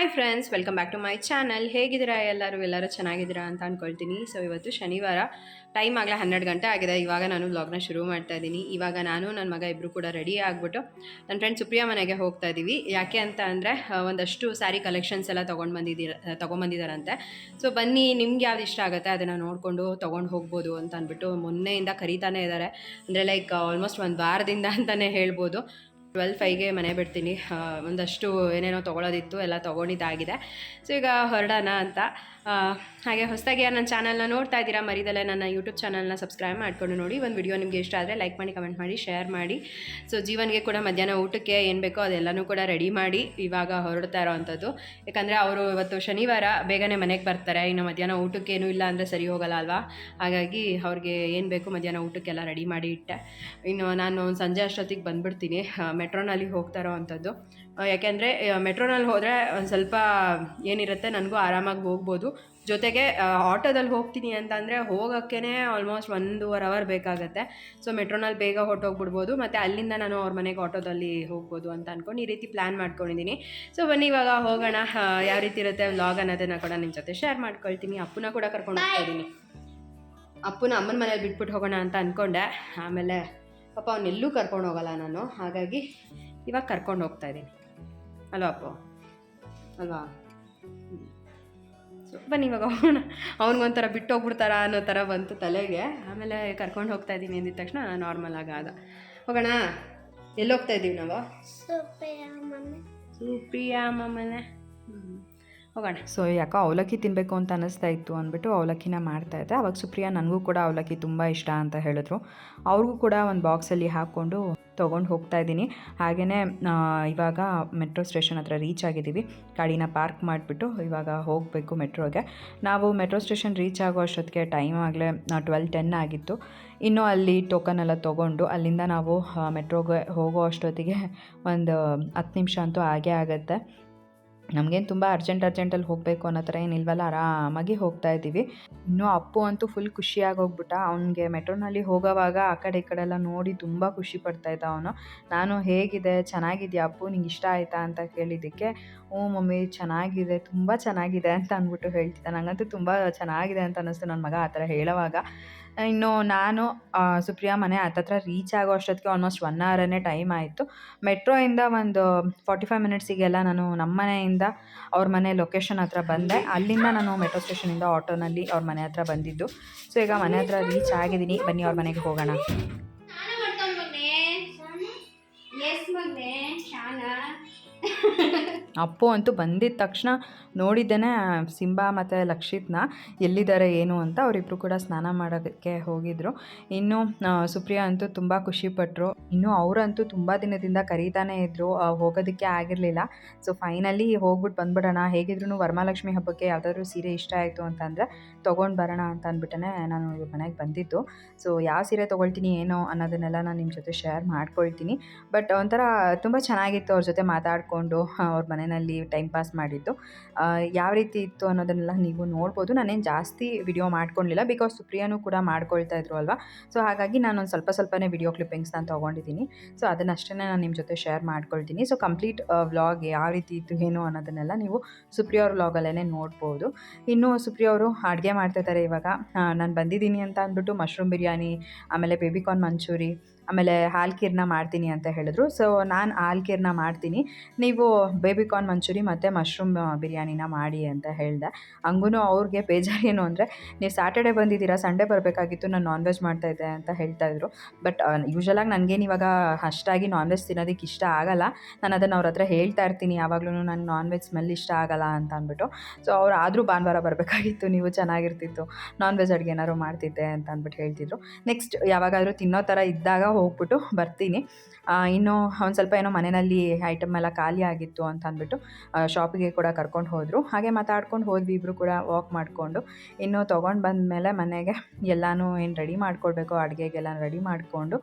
Hi friends welcome back to my channel ಹೇಗಿದ್ದೀರಾ ಎಲ್ಲರೂ? ಎಲ್ಲರೂ ಚೆನ್ನಾಗಿದ್ದೀರಾ ಅಂತ ಅಂದ್ಕೊಳ್ತೀನಿ ಸೊ ಇವತ್ತು ಶನಿವಾರ. ಟೈಮ್ ಆಗಲೇ ಹನ್ನೆರಡು ಗಂಟೆ ಆಗಿದೆ. ಇವಾಗ ನಾನು ಲಾಗ್ನ ಶುರು ಮಾಡ್ತಾ ಇದ್ದೀನಿ. ಇವಾಗ ನಾನು ನನ್ನ ಮಗ ಇಬ್ಬರು ಕೂಡ ರೆಡಿ ಆಗಿಬಿಟ್ಟು ನನ್ನ ಫ್ರೆಂಡ್ ಸುಪ್ರಿಯಾ ಮನೆಗೆ ಹೋಗ್ತಾ ಇದ್ದೀವಿ. ಯಾಕೆ ಅಂತ ಅಂದರೆ ಒಂದಷ್ಟು ಸ್ಯಾರಿ ಕಲೆಕ್ಷನ್ಸ್ ಎಲ್ಲ ತೊಗೊಂಡು ಬಂದಿದ್ದೀರ ತೊಗೊಂಬಂದಿದ್ದಾರಂತೆ ಸೊ ಬನ್ನಿ, ನಿಮ್ಗೆ ಯಾವ್ದು ಇಷ್ಟ ಆಗುತ್ತೆ ಅದನ್ನು ನೋಡಿಕೊಂಡು ತೊಗೊಂಡು ಹೋಗ್ಬೋದು ಅಂತ ಅಂದ್ಬಿಟ್ಟು ಮೊನ್ನೆಯಿಂದ ಕರೀತಾನೆ ಇದ್ದಾರೆ ಅಂದರೆ ಲೈಕ್ ಆಲ್ಮೋಸ್ಟ್ ಒಂದು ವಾರದಿಂದ ಅಂತಲೇ ಹೇಳ್ಬೋದು. ಟ್ವೆಲ್ ಫೈವ್ಗೆ ಮನೆ ಬಿಡ್ತೀನಿ. ಒಂದಷ್ಟು ಏನೇನೋ ತೊಗೊಳೋದಿತ್ತು ಎಲ್ಲ ತೊಗೊಂಡಿದ್ದಾಗಿದೆ. ಸೊ ಈಗ ಹೊರಡೋಣ ಅಂತ. ಹಾಗೆ ಹೊಸದಾಗಿ ನನ್ನ ಚಾನಲ್ನ ನೋಡ್ತಾ ಇದ್ದೀರಾ ಮರಿದಲ್ಲೇ ನನ್ನ ಯೂಟ್ಯೂಬ್ ಚಾನಲ್ನ ಸಬ್ಸ್ಕ್ರೈಬ್ ಮಾಡ್ಕೊಂಡು ನೋಡಿ. ಒಂದು ವಿಡಿಯೋ ನಿಮಗೆ ಇಷ್ಟ ಆದರೆ ಲೈಕ್ ಮಾಡಿ ಕಮೆಂಟ್ ಮಾಡಿ ಶೇರ್ ಮಾಡಿ. ಸೊ ಜೀವನಿಗೆ ಕೂಡ ಮಧ್ಯಾಹ್ನ ಊಟಕ್ಕೆ ಏನು ಬೇಕೋ ಅದೆಲ್ಲನೂ ಕೂಡ ರೆಡಿ ಮಾಡಿ ಇವಾಗ ಹೊರಡ್ತಾ ಇರೋವಂಥದ್ದು ಯಾಕಂದರೆ ಅವರು ಇವತ್ತು ಶನಿವಾರ ಬೇಗನೆ ಮನೆಗೆ ಬರ್ತಾರೆ. ಇನ್ನು ಮಧ್ಯಾಹ್ನ ಊಟಕ್ಕೆ ಏನೂ ಇಲ್ಲ ಅಂದರೆ ಸರಿ ಹೋಗಲ್ಲ ಅಲ್ವಾ? ಹಾಗಾಗಿ ಅವ್ರಿಗೆ ಏನು ಬೇಕು ಮಧ್ಯಾಹ್ನ ಊಟಕ್ಕೆಲ್ಲ ರೆಡಿ ಮಾಡಿ ಇಟ್ಟೆ. ಇನ್ನು ನಾನು ಸಂಜೆ ಅಷ್ಟೊತ್ತಿಗೆ ಬಂದುಬಿಡ್ತೀನಿ. ಮೆಟ್ರೋನಲ್ಲಿ ಹೋಗ್ತಾ ಇರೋ ಅಂಥದ್ದು. ಯಾಕೆಂದರೆ ಮೆಟ್ರೋನಲ್ಲಿ ಹೋದರೆ ಒಂದು ಸ್ವಲ್ಪ ಏನಿರುತ್ತೆ ನನಗೂ ಆರಾಮಾಗಿ ಹೋಗ್ಬೋದು. ಜೊತೆಗೆ ಆಟೋದಲ್ಲಿ ಹೋಗ್ತೀನಿ ಅಂತ ಅಂದರೆ ಹೋಗೋಕ್ಕೇ ಆಲ್ಮೋಸ್ಟ್ ಒಂದೂವರೆ ಅವರ್ ಬೇಕಾಗುತ್ತೆ. ಸೊ ಮೆಟ್ರೋನಲ್ಲಿ ಬೇಗ ಹೊರಟೋಗ್ಬಿಡ್ಬೋದು. ಮತ್ತು ಅಲ್ಲಿಂದ ನಾನು ಅವ್ರ ಮನೆಗೆ ಆಟೋದಲ್ಲಿ ಹೋಗ್ಬೋದು ಅಂತ ಅಂದ್ಕೊಂಡು ಈ ರೀತಿ ಪ್ಲ್ಯಾನ್ ಮಾಡ್ಕೊಂಡಿದ್ದೀನಿ. ಸೊ ಬನ್ನಿ ಇವಾಗ ಹೋಗೋಣ. ಯಾವ ರೀತಿ ಇರುತ್ತೆ ವ್ಲಾಗ್ ಅನ್ನೋದನ್ನು ಕೂಡ ನಿಮ್ಮ ಜೊತೆ ಶೇರ್ ಮಾಡ್ಕೊಳ್ತೀನಿ. ಅಪ್ಪನ ಕೂಡ ಕರ್ಕೊಂಡು ಹೋಗ್ತಾ ಇದ್ದೀನಿ. ಅಪ್ಪನ ಅಮ್ಮನ ಮನೇಲಿ ಬಿಟ್ಬಿಟ್ಟು ಹೋಗೋಣ ಅಂತ ಅಂದ್ಕೊಂಡೆ ಆಮೇಲೆ ಪಾಪ ಅವನ್ನೆಲ್ಲೂ ಕರ್ಕೊಂಡು ಹೋಗಲ್ಲ ನಾನು. ಹಾಗಾಗಿ ಇವಾಗ ಕರ್ಕೊಂಡು ಹೋಗ್ತಾ ಇದ್ದೀನಿ. ಅಲ್ವಾ ಅಪ್ಪ? ಅಲ್ವಾ? ಸೊ ಬನ್ನಿ ಇವಾಗ ಅವನ ಅವ್ನಿಗೊಂಥರ ಬಿಟ್ಟು ಹೋಗ್ಬಿಡ್ತಾರ ಅನ್ನೋ ಥರ ಬಂತು ತಲೆಗೆ. ಆಮೇಲೆ ಕರ್ಕೊಂಡು ಹೋಗ್ತಾ ಇದ್ದೀನಿ ಅಂದಿದ ತಕ್ಷಣ ನಾರ್ಮಲ್ ಆಗ ಆದ. ಹೋಗೋಣ. ಎಲ್ಲಿ ಹೋಗ್ತಾ ಇದ್ದೀವಿ ನಾವು. ಸುಪ್ರಿಯಾ ಮನೆ ಹೋಗೋಣ. ಸೊ, ಯಾಕೋ ಅವಲಕ್ಕಿ ತಿನ್ನಬೇಕು ಅಂತ ಅನ್ನಿಸ್ತಾ ಇತ್ತು ಅಂದ್ಬಿಟ್ಟು ಅವಲಕ್ಕಿನ ಮಾಡ್ತಾಯಿದ್ದೆ ಅವಾಗ ಸುಪ್ರಿಯಾ ನನಗೂ ಕೂಡ ಅವಲಕ್ಕಿ ತುಂಬ ಇಷ್ಟ ಅಂತ ಹೇಳಿದ್ರು. ಅವ್ರಿಗೂ ಕೂಡ ಒಂದು ಬಾಕ್ಸಲ್ಲಿ ಹಾಕ್ಕೊಂಡು ತೊಗೊಂಡು ಹೋಗ್ತಾ ಇದ್ದೀನಿ. ಹಾಗೆಯೇ ಇವಾಗ ಮೆಟ್ರೋ ಸ್ಟೇಷನ್ ಹತ್ರ ರೀಚ್ ಆಗಿದ್ದೀವಿ. ಗಾಡಿನ ಪಾರ್ಕ್ ಮಾಡಿಬಿಟ್ಟು ಇವಾಗ ಹೋಗಬೇಕು ಮೆಟ್ರೋಗೆ. ನಾವು ಮೆಟ್ರೋ ಸ್ಟೇಷನ್ ರೀಚ್ ಆಗೋ ಅಷ್ಟೊತ್ತಿಗೆ ಟೈಮ್ ಆಗಲೇ ಟ್ವೆಲ್ ಟೆನ್ ಆಗಿತ್ತು. ಇನ್ನೂ ಅಲ್ಲಿ ಟೋಕನ್ ಎಲ್ಲ ತೊಗೊಂಡು ಅಲ್ಲಿಂದ ನಾವು ಮೆಟ್ರೋಗೆ ಹೋಗೋ ಅಷ್ಟೊತ್ತಿಗೆ ಒಂದು ಹತ್ತು ನಿಮಿಷ ಅಂತೂ ಆಗೇ ಆಗುತ್ತೆ. ನಮಗೇನು ತುಂಬ ಅರ್ಜೆಂಟ್ ಅರ್ಜೆಂಟಲ್ಲಿ ಹೋಗಬೇಕು ಅನ್ನೋ ಥರ ಏನಿಲ್ವಲ್ಲ ಆರಾಮಾಗಿ ಹೋಗ್ತಾ ಇದ್ದೀವಿ. ಇನ್ನೂ ಅಪ್ಪು ಅಂತೂ ಫುಲ್ ಖುಷಿಯಾಗಿ ಹೋಗ್ಬಿಟ್ಟ. ಅವನಿಗೆ ಮೆಟ್ರೋನಲ್ಲಿ ಹೋಗೋವಾಗ ಆ ಕಡೆ ಈ ಕಡೆ ಎಲ್ಲ ನೋಡಿ ತುಂಬ ಖುಷಿ ಪಡ್ತಾ ಇದ್ದ ಅವನು. ನಾನು, ಹೇಗಿದೆ? ಚೆನ್ನಾಗಿದೆಯಾ ಅಪ್ಪು? ನಿಂಗೆ ಇಷ್ಟ ಆಯಿತಾ? ಅಂತ ಕೇಳಿದ್ದಕ್ಕೆ, ಹ್ಞೂ ಮಮ್ಮಿ, ಚೆನ್ನಾಗಿದೆ. ತುಂಬ ಚೆನ್ನಾಗಿದೆ ಅಂತ ಅಂದ್ಬಿಟ್ಟು ಹೇಳ್ತಿದ್ದ. ನನಗಂತೂ ತುಂಬ ಚೆನ್ನಾಗಿದೆ ಅಂತ ಅನ್ನಿಸ್ತು. ನನ್ನ ಮಗ ಆ ಥರ ಹೇಳೋವಾಗ. ಇನ್ನು ನಾನು ಸುಪ್ರಿಯಾ ಮನೆ ಹತ್ತತ್ರ ರೀಚ್ ಆಗೋ ಅಷ್ಟೊತ್ತಿಗೆ ಆಲ್ಮೋಸ್ಟ್ ಒನ್ ಅವರನ್ನೇ ಟೈಮ್ ಆಯಿತು. ಮೆಟ್ರೋಯಿಂದ ಒಂದು ಫಾರ್ಟಿ ಫೈವ್ ಮಿನಿಟ್ಸಿಗೆಲ್ಲ ನಾನು ನಮ್ಮ ಮನೆಯಿಂದ ಅವ್ರ ಮನೆ ಲೊಕೇಶನ್ ಹತ್ರ ಬಂದೆ. ಅಲ್ಲಿಂದ ನಾನು ಮೆಟ್ರೋ ಸ್ಟೇಷನಿಂದ ಆಟೋನಲ್ಲಿ ಅವ್ರ ಮನೆ ಹತ್ರ ಬಂದಿದ್ದು. ಸೊ ಈಗ ಮನೆ ಹತ್ರ ರೀಚ್ ಆಗಿದ್ದೀನಿ. ಬನ್ನಿ ಅವ್ರ ಮನೆಗೆ ಹೋಗೋಣ. ಅಪ್ಪು ಅಂತೂ ಬಂದಿದ್ದ ತಕ್ಷಣ ನೋಡಿದ್ದೇನೆ ಸಿಂಬಾ ಮತ್ತು ಲಕ್ಷಿತ್ನ ಎಲ್ಲಿದ್ದಾರೆ, ಏನು ಅಂತ. ಅವರಿಬ್ಬರು ಕೂಡ ಸ್ನಾನ ಮಾಡೋದಕ್ಕೆ ಹೋಗಿದ್ರು. ಇನ್ನು ಸುಪ್ರಿಯಾ ಅಂತೂ ತುಂಬ ಖುಷಿಪಟ್ಟರು ಇನ್ನು ಅವರಂತೂ ತುಂಬ ದಿನದಿಂದ ಕರೀತಾನೆ ಇದ್ದರು ಹೋಗೋದಕ್ಕೆ ಆಗಿರಲಿಲ್ಲ. ಸೊ ಫೈನಲಿ ಹೋಗ್ಬಿಟ್ಟು ಬಂದ್ಬಿಡೋಣ. ಹೇಗಿದ್ರು ವರಮಹಾಲಕ್ಷ್ಮಿ ಹಬ್ಬಕ್ಕೆ ಯಾವುದಾದ್ರೂ ಸೀರೆ ಇಷ್ಟ ಆಯಿತು ಅಂತಂದರೆ ತೊಗೊಂಡು ಬರೋಣ ಅಂತ ಅಂದ್ಬಿಟ್ಟೇ ನಾನು ಮನೆಗೆ ಬಂದಿದ್ದು. ಸೊ ಯಾವ ಸೀರೆ ತೊಗೊಳ್ತೀನಿ, ಏನೋ ಅನ್ನೋದನ್ನೆಲ್ಲ ನಾನು ನಿಮ್ಮ ಜೊತೆ ಶೇರ್ ಮಾಡ್ಕೊಳ್ತೀನಿ. ಬಟ್ ಒಂಥರ ತುಂಬ ಚೆನ್ನಾಗಿತ್ತು ಅವ್ರ ಜೊತೆ ಮಾತಾಡಿಕೊಂಡು, ಅವ್ರ ಮನೆಯಲ್ಲಿ ಟೈಮ್ ಪಾಸ್ ಮಾಡಿದ್ದು. ಯಾವ ರೀತಿ ಇತ್ತು ಅನ್ನೋದನ್ನೆಲ್ಲ ನೀವು ನೋಡ್ಬೋದು. ನಾನೇನು ಜಾಸ್ತಿ ವಿಡಿಯೋ ಮಾಡ್ಕೊಳ್ಲಿಲ್ಲ ಬಿಕಾಸ್ ಸುಪ್ರಿಯಾನು ಕೂಡ ಮಾಡ್ಕೊಳ್ತಾ ಇದ್ರು ಅಲ್ವಾ? ಸೊ ಹಾಗಾಗಿ ನಾನು ಒಂದು ಸ್ವಲ್ಪ ಸ್ವಲ್ಪನೇ ವಿಡಿಯೋ ಕ್ಲಿಪ್ಪಿಂಗ್ಸ್ ನಾನು ತೊಗೊಂಡಿದ್ದೀನಿ. ಸೊ ಅದನ್ನಷ್ಟೇ ನಾನು ನಿಮ್ಮ ಜೊತೆ ಶೇರ್ ಮಾಡ್ಕೊಳ್ತೀನಿ. ಸೊ ಕಂಪ್ಲೀಟ್ ವ್ಲಾಗ್ ಯಾವ ರೀತಿ ಇತ್ತು, ಏನು ಅನ್ನೋದನ್ನೆಲ್ಲ ನೀವು ಸುಪ್ರಿಯ ಅವ್ರ ವ್ಲಾಗಲ್ಲೇ ನೋಡ್ಬೋದು. ಇನ್ನು ಸುಪ್ರಿಯ ಅವರು ಅಡುಗೆ ಮಾಡ್ತಾಯಿದ್ದಾರೆ ಇವಾಗ. ನಾನು ಬಂದಿದ್ದೀನಿ ಅಂತ ಅಂದ್ಬಿಟ್ಟು ಮಶ್ರೂಮ್ ಬಿರಿಯಾನಿ ಆಮೇಲೆ ಬೇಬಿಕಾರ್ನ್ ಮಂಚೂರಿ ಆಮೇಲೆ ಹಾಲು ಮಾಡ್ತೀನಿ ಅಂತ ಹೇಳಿದ್ರು. ಸೊ ನಾನು ಹಾಲು ಮಾಡ್ತೀನಿ. ನೀವು ಬೇಬಿ ಕಾರ್ನ್ ಮಂಚೂರಿ ಮತ್ತು ಮಶ್ರೂಮ್ ಬಿರಿಯಾನಿನ ಮಾಡಿ ಅಂತ ಹೇಳಿದೆ. ಹಂಗೂ ಅವ್ರಿಗೆ ಬೇಜಾರು ಏನು ಅಂದರೆ, ನೀವು ಸ್ಯಾಟರ್ಡೆ ಬಂದಿದ್ದೀರಾ ಸಂಡೇ ಬರಬೇಕಾಗಿತ್ತು, ನಾನು ನಾನ್ ವೆಜ್ ಮಾಡ್ತಾಯಿದ್ದೆ ಅಂತ ಹೇಳ್ತಾ ಇದ್ರು. ಬಟ್ ಯೂಶ್ವಲಾಗಿ ನನಗೇನು ಇವಾಗ ಅಷ್ಟಾಗಿ ನಾನ್ ವೆಜ್ ತಿನ್ನೋದಕ್ಕೆ ಇಷ್ಟ ಆಗಲ್ಲ. ನಾನು ಅದನ್ನು ಅವ್ರ ಹತ್ರ ಹೇಳ್ತಾ ಇರ್ತೀನಿ. ಯಾವಾಗಲೂ ನಾನು ನಾನ್ ವೆಜ್ ಸ್ಮೆಲ್ ಇಷ್ಟ ಆಗಲ್ಲ ಅಂತ ಅಂದ್ಬಿಟ್ಟು. ಸೊ ಅವ್ರು ಆದರೂ ಭಾನುವಾರ ಬರಬೇಕಾಗಿತ್ತು. ನೀವು ಚೆನ್ನಾಗಿರ್ತಿತ್ತು. ನಾನ್ ವೆಜ್ ಅಡುಗೆ ಏನಾದ್ರು ಮಾಡ್ತಿದ್ದೆ ಅಂತ ಅಂದ್ಬಿಟ್ಟು ಹೇಳ್ತಿದ್ರು. ನೆಕ್ಸ್ಟ್ ಯಾವಾಗಾದರೂ ತಿನ್ನೋ ಥರ ಇದ್ದಾಗ ಹೋಗ್ಬಿಟ್ಟು ಬರ್ತೀನಿ. ಇನ್ನೂ ಒಂದು ಸ್ವಲ್ಪ ಏನೋ ಮನೆಯಲ್ಲಿ ಐಟಮ್ ಎಲ್ಲ ಖಾಲಿ ಆಗಿತ್ತು ಅಂತ ಅಂದ್ಬಿಟ್ಟು ಶಾಪಿಗೆ ಕೂಡ ಕರ್ಕೊಂಡು ಹೋದರು. ಹಾಗೆ ಮಾತಾಡ್ಕೊಂಡು ಹೋದ್ವಿ ಇಬ್ಬರು ಕೂಡ ವಾಕ್ ಮಾಡಿಕೊಂಡು. ಇನ್ನು ತೊಗೊಂಡು ಬಂದಮೇಲೆ ಮನೆಗೆ ಎಲ್ಲನೂ ಏನು ರೆಡಿ ಮಾಡ್ಕೊಳ್ಬೇಕು ಅಡುಗೆಗೆಲ್ಲ ರೆಡಿ ಮಾಡಿಕೊಂಡು,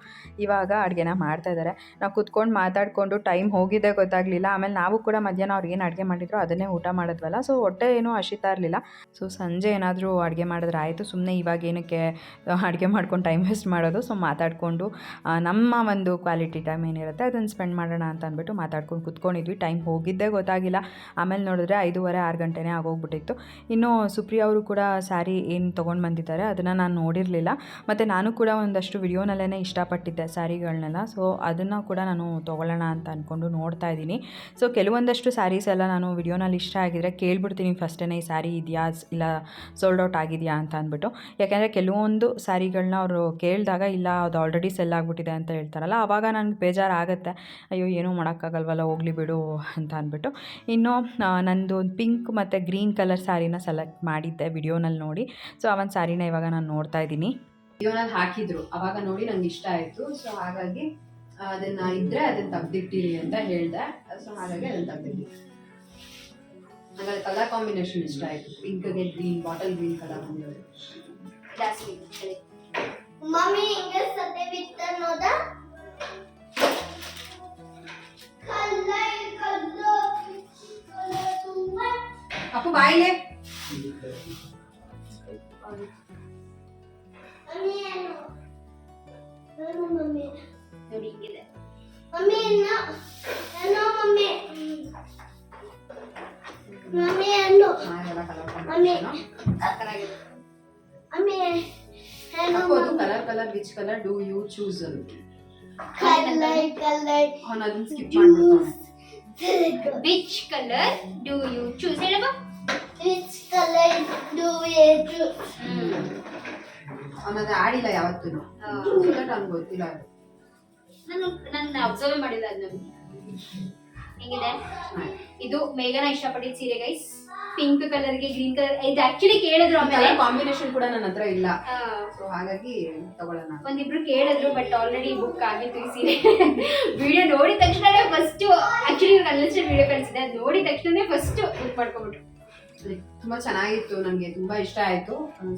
ಇವಾಗ ಅಡುಗೆನ ಮಾಡ್ತಾಯಿದ್ದಾರೆ ನಾವು ಕುತ್ಕೊಂಡು ಮಾತಾಡಿಕೊಂಡು ಟೈಮ್ ಹೋಗಿದ್ದೇ ಗೊತ್ತಾಗಲಿಲ್ಲ. ಆಮೇಲೆ ನಾವು ಕೂಡ ಮಧ್ಯಾಹ್ನ ಅವ್ರು ಏನು ಅಡುಗೆ ಮಾಡಿದ್ರು ಅದನ್ನೇ ಊಟ ಮಾಡಿದ್ವಲ್ಲ. ಸೊ ಹೊಟ್ಟೆ ಏನೂ ಹಸಿತಾ ಇರಲಿಲ್ಲ. ಸೊ ಸಂಜೆ ಏನಾದರೂ ಅಡುಗೆ ಮಾಡಿದ್ರೆ ಆಯಿತು. ಸುಮ್ಮನೆ ಇವಾಗ ಏನಕ್ಕೆ ಅಡುಗೆ ಮಾಡ್ಕೊಂಡು ಟೈಮ್ ವೇಸ್ಟ್ ಮಾಡೋದು? ಸೊ ಮಾತಾಡಿಕೊಂಡು ನಮ್ಮ ಒಂದು ಕ್ವಾಲಿಟಿ ಟೈಮ್ ಏನಿರುತ್ತೆ, ಅದನ್ನು ಸ್ಪೆಂಡ್ ಮಾಡೋಣ ಅಂತ ಅಂದ್ಬಿಟ್ಟು ಮಾತಾಡ್ಕೊಂಡು ಕುತ್ಕೊಂಡಿದ್ವಿ. ಟೈಮ್ ಹೋಗಿದ್ದೇ ಗೊತ್ತಾಗಿಲ್ಲ. ಆಮೇಲೆ ನೋಡಿದ್ರೆ ಐದೂವರೆ, ಆರು ಗಂಟೆನೇ ಆಗೋಗ್ಬಿಟ್ಟಿತ್ತು. ಇನ್ನು ಸುಪ್ರಿಯಾ ಅವರು ಕೂಡ ಸ್ಯಾರಿ ಏನು ತೊಗೊಂಡು ಬಂದಿದ್ದಾರೆ, ಅದನ್ನು ನಾನು ನೋಡಿರಲಿಲ್ಲ. ಮತ್ತು ನಾನು ಕೂಡ ಒಂದಷ್ಟು ವಿಡಿಯೋನಲ್ಲೇ ಇಷ್ಟಪಟ್ಟಿದ್ದೆ ಸ್ಯಾರಿಗಳನ್ನೆಲ್ಲ ಸೊ ಅದನ್ನು ಕೂಡ ನಾನು ತೊಗೊಳ್ಳೋಣ ಅಂತ ಅಂದ್ಕೊಂಡು ನೋಡ್ತಾ ಇದ್ದೀನಿ. ಸೊ ಕೆಲವೊಂದಷ್ಟು ಸ್ಯಾರೀಸ್ ಎಲ್ಲ ನಾನು ವಿಡಿಯೋನಲ್ಲಿ ಇಷ್ಟ ಆಗಿದರೆ ಕೇಳ್ಬಿಡ್ತೀನಿ. ಫಸ್ಟೇ ಈ ಸ್ಯಾರಿ ಇದೆಯಾ, ಇಲ್ಲ ಸೋಲ್ಡ್ ಔಟ್ ಆಗಿದೆಯಾ ಅಂತ ಅಂದ್ಬಿಟ್ಟು. ಯಾಕೆಂದರೆ ಕೆಲವೊಂದು ಸ್ಯಾರಿಗಳನ್ನ ಅವರು ಕೇಳಿದಾಗ, ಇಲ್ಲ, ಅದು ಆಲ್ರೆಡಿ ಸೆಲ್ ಆಗಿಬಿಟ್ಟಿದೆ ಅಂತ ಹೇಳ್ತಾರಲ್ಲ ಆವಾಗ ನನಗೆ ಬೇಜಾರಾಗುತ್ತೆ. ಅಯ್ಯೋ ಏನೂ ಮಾಡೋಕ್ಕಾಗಲ್ವಲ್ಲ ಹೋಗಲಿ ಬಿಡು ಅಂತ ಅಂದ್ಬಿಟ್ಟು. ಇನ್ನು ನನ್ನದು ನಂದು ಒಂದು ಪಿಂಕ್ ಮತ್ತು ಗ್ರೀನ್ ಕಲರ್ ಸ್ಯಾರಿನ ಸೆಲೆಕ್ಟ್ ಮಾಡಿದ್ದೆ ವಿಡಿಯೋನಲ್ಲಿ ನೋಡಿ. ಸೊ ಆ ಒಂದು ಸ್ಯಾರಿನ ಇವಾಗ ನಾನು ನೋಡ್ತಾ ಇದ್ದೀನಿ. ವಿಡಿಯೋನಲ್ಲಿ ಹಾಕಿದ್ರು ಅವಾಗ ನೋಡಿ ನಂಗೆ ಇಷ್ಟ ಆಯಿತು. ಸೊ ಹಾಗಾಗಿ ಅದನ್ನ ಇದ್ರೆ ಅದನ್ನ ತೆಗ್ದಿಟ್ಟಿರಿ ಅಂತ ಹೇಳ್ದೆ. ಸೊ ಹಾಗಾಗಿ ಅದನ್ನ ತೆಗ್ದಿದ್ದೀನಿ ನನಗೆ ಕಲರ್ ಕಾಂಬಿನೇಷನ್ ಇಷ್ಟ ಆಯಿತು. ಪಿಂಕ್ಗೆ ಗ್ರೀನ್ ಬಾಟಲ್ ಗ್ರೀನ್ ಕಲರ್ ಬಂದಿರೋದು. ಮಮ್ಮಿ ಹಿಂಗೆ ಸತೆ ಬಿತ್ತ ನೋದ ಕಲ್ಲ ಕಲ್ಲ ಕಲ್ಲ ತುಂಬಾ ಚೆನ್ನಾಗೆಲ್ಲ colour colour which colour do you choose ಅದು ಕಲರ್ ಕಲರ್ ಅವನು ಅದನ್ನ ಸ್ಕಿಪ್ ಮಾಡ್ಬಿಡ್ತಾನೆ. Which colour do you choose ಹೇಳಪ್ಪ Which colour do you choose? ಅವನದು ಆಡಿಲ್ಲ ಯಾವತ್ತೂ. ನಂಗೆ ಗೊತ್ತಿಲ್ಲ ಅದು. ನಾನು ನನ್ನ ಅಬ್ಸರ್ವ್ ಮಾಡಿಲ್ಲ ಅದನ್ನ ಹೆಂಗಿದೆ? ಇದು ಮೇಘನ ಇಷ್ಟಪಟ್ಟಿದ್ದ ಸೀರೆ ಗೈಸ್ ಪಿಂಕ್ ಕಲರ್ಗೆ ಗ್ರೀನ್ ಕಲರ್ ಇದು ಆಕ್ಚುಲಿ ಕೇಳಿದ್ರು ಆಮೇಲೆ. ಕಲರ್ ಕಾಂಬಿನೇಷನ್ ಕೂಡ ನನ್ನ ಹತ್ರ ಇಲ್ಲ. ಸೊ ಹಾಗಾಗಿ ತಗೊಳ್ಳೋಣ. ಒಂದಿಬ್ರು ಕೇಳಿದ್ರು ಬಟ್ ಆಲ್ರೆಡಿ ಬುಕ್ ಆಗಿತ್ತು ಈ ಸೀರೆ ವಿಡಿಯೋ ನೋಡಿದ ತಕ್ಷಣನೇ ಫಸ್ಟ್ ಆಕ್ಚುಲಿ ಅನ್ಲಿಸ್ಟೆಡ್ ವಿಡಿಯೋ ಕಳಿಸಿದೆ ಅದು ನೋಡಿದ ತಕ್ಷಣನೇ ಫಸ್ಟ್ ಬುಕ್ ಮಾಡ್ಕೊಂಡ್ಬಿಟ್ರು. ತುಂಬಾ ಚೆನ್ನಾಗಿತ್ತು ನನಗೆ ತುಂಬಾ ಇಷ್ಟ ಆಯ್ತು.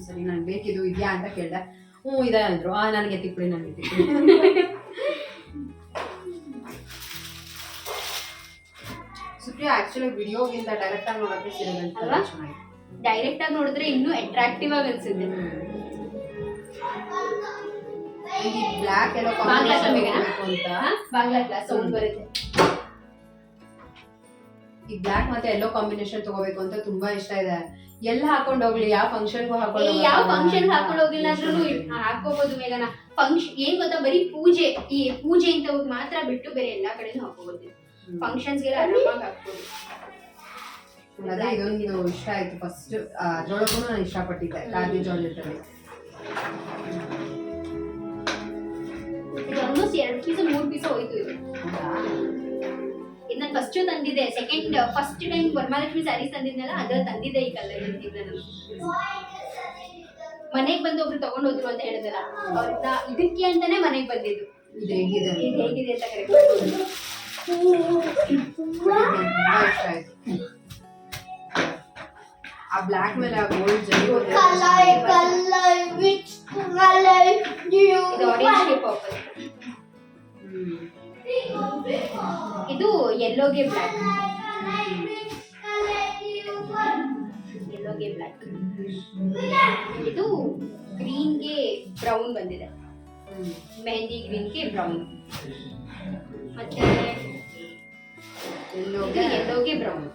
ಸರಿ ನನ್ಗೆ ಬೇಕಿದು ಇದೆಯಾ ಅಂತ ಕೇಳಿದೆ. ಹ್ಞೂ ಇದೆ ಅಂದ್ರು. ಆ ನನಗೆ ಎತ್ತಿಕ್ಬಿಡಿ ನನಗೆ ಸುಪ್ರಿಯಾ ಆಕ್ಚುಲಿ ವಿಡಿಯೋಗಿಂತ ಡೈರೆಕ್ಟ್ ಆಗಿ ನೋಡೋಕೆ ಸೀರೆ ಅಲ್ವಾ? ಡೈರೆಕ್ಟ್ ಆಗಿ ನೋಡಿದ್ರೆ ಇನ್ನೂ ಅಟ್ರಾಕ್ಟಿವ್ ಆಗಿ ಅನ್ಸುತ್ತೆ. ಬ್ಲಾಕ್ ಎಲ್ಲ ಕಾಂಬಿನೇಷನ್ ಕಮ್ಮಿಗೆನಾ? ಅಂತ. ಹಾ? ಕ್ಲಾಸ್ ಸೌಂಡ್ ಬರುತ್ತೆ. ಈ ಬ್ಲಾಕ್ ಮತ್ತೆ ಎಲ್ಲೋ ಕಾಂಬಿನೇಷನ್ ತಗೋಬೇಕು ಅಂತ ತುಂಬಾ ಇಷ್ಟ ಇದೆ. ಎಲ್ಲ ಹಾಕೊಂಡು ಹೋಗ್ಲಿ? ಯಾವ ಫಂಕ್ಷನ್ಗೂ ಹಾಕೊಂಡು ಯಾವ ಫಂಕ್ಷನ್ ಹಾಕೊಂಡು ಹೋಗಿಲ್ಲ ಅಂದ್ರೂ ಹಾಕೋಬಹುದು ಮೇಘನ. ಫಂಕ್ಷನ್ ಏನ್ ಗೊತ್ತಾ? ಬರೀ ಪೂಜೆ. ಈ ಪೂಜೆ ಅಂತ ಮಾತ್ರ ಬಿಟ್ಟು ಬೇರೆ ಎಲ್ಲಾ ಕಡೆನೂ ಹಾಕೋಬಹುದು ಫಂಕ್ಷನ್ಸ್ಗೆಲ್ಲ ಆರಾಮಾಗಿ ಹಾಕ್ಬೋದು ಅದೇ ಇದೊಂದು ಇಷ್ಟ ಆಯ್ತು. ಫಸ್ಟ್ ಅದ್ರೊಳಗೂ ನಾನು ಇಷ್ಟಪಟ್ಟಿದ್ದೆ. ಖಾದಿ ಜೋಳದಲ್ಲಿ ಇದು ಆಲ್ಮೋಸ್ಟ್ ಎರಡು ಪೀಸ್ ಮೂರು ಪೀಸ್ ಹೋಯ್ತು ಇದು. ಇದು ನಾನು first ತಂದಿದ್ದೆ. Second first time Varamahalakshmi saris ತಂದಿದ್ನಲ್ಲ ಅದ್ರ ತಂದಿದ್ದೆ ಈ ಕಲರ್ ನಾನು ಮನೆಗೆ ಬಂದು ಒಬ್ರು ತಗೊಂಡು ಹೋದ್ರು ಅಂತ ಹೇಳಿದಲ್ಲ ಅವ್ರನ್ನ ಇದಕ್ಕೆ ಅಂತಾನೆ ಮನೆಗೆ ಬಂದಿದ್ದು. ಇದು ಹೇಗಿದೆ ಇದು ಹೇಗಿದೆ ಅಂತ ಕರೆಕ್ಟ್ ತುಂಬಾ ಇಷ್ಟ ಆಯ್ತು ಆ ಬ್ಲ್ಯಾಕ್ ಮೇಲೆ ಆ ಗೋಲ್ಡ್ ಜರಿ Color, color, which color do you ಇದು ಆರೆಂಜ್ ಪರ್ಪಲ್ ಇದು ಯೆಲ್ಲೋಗೆ ಬ್ಲ್ಯಾಕ್ ಯೆಲ್ಲೋಗೆ ಬ್ಲ್ಯಾಕ್ ಇದು ಗ್ರೀನ್ಗೆ ಬ್ರೌನ್ ಬಂದಿದೆ ಮೆಹಂದಿ ಗ್ರೀನ್ಗೆ ಬ್ರೌನ್ ಮತ್ತೆ ಇದು ಎಲ್ಲೋಗೆ ಬ್ರೌನ್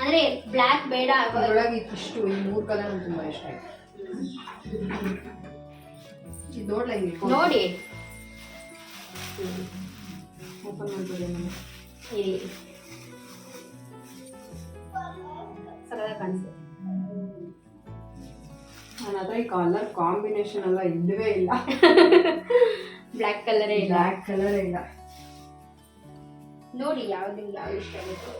ಅಂದ್ರೆ ಬ್ಲ್ಯಾಕ್ ಬೇಡ ಅದರೊಳಗೆ ಇಷ್ಟು ಈ ಮೂರು ಕಲರ್ ತುಂಬ ಇಷ್ಟ ಆಯ್ತು. ಇದು ನೋಡ್ಲ ಹಿಂಗೆ ನೋಡಿ. ಓಪನ್ ಮಾಡ್ಬೋದು ನಾನು. ನನ್ನ ಹತ್ರ ಈ ಕಲರ್ ಕಾಂಬಿನೇಷನ್ ಎಲ್ಲ ಇಲ್ಲವೇ ಇಲ್ಲ. ಬ್ಲ್ಯಾಕ್ ಕಲರೇ ಇಲ್ಲ. ಬ್ಲ್ಯಾಕ್ ಕಲರೇ ಇಲ್ಲ. ನೋಡಿ ಯಾವ್ದು ಯಾವ್ದು ಇಷ್ಟ ಆಗುತ್ತೆ.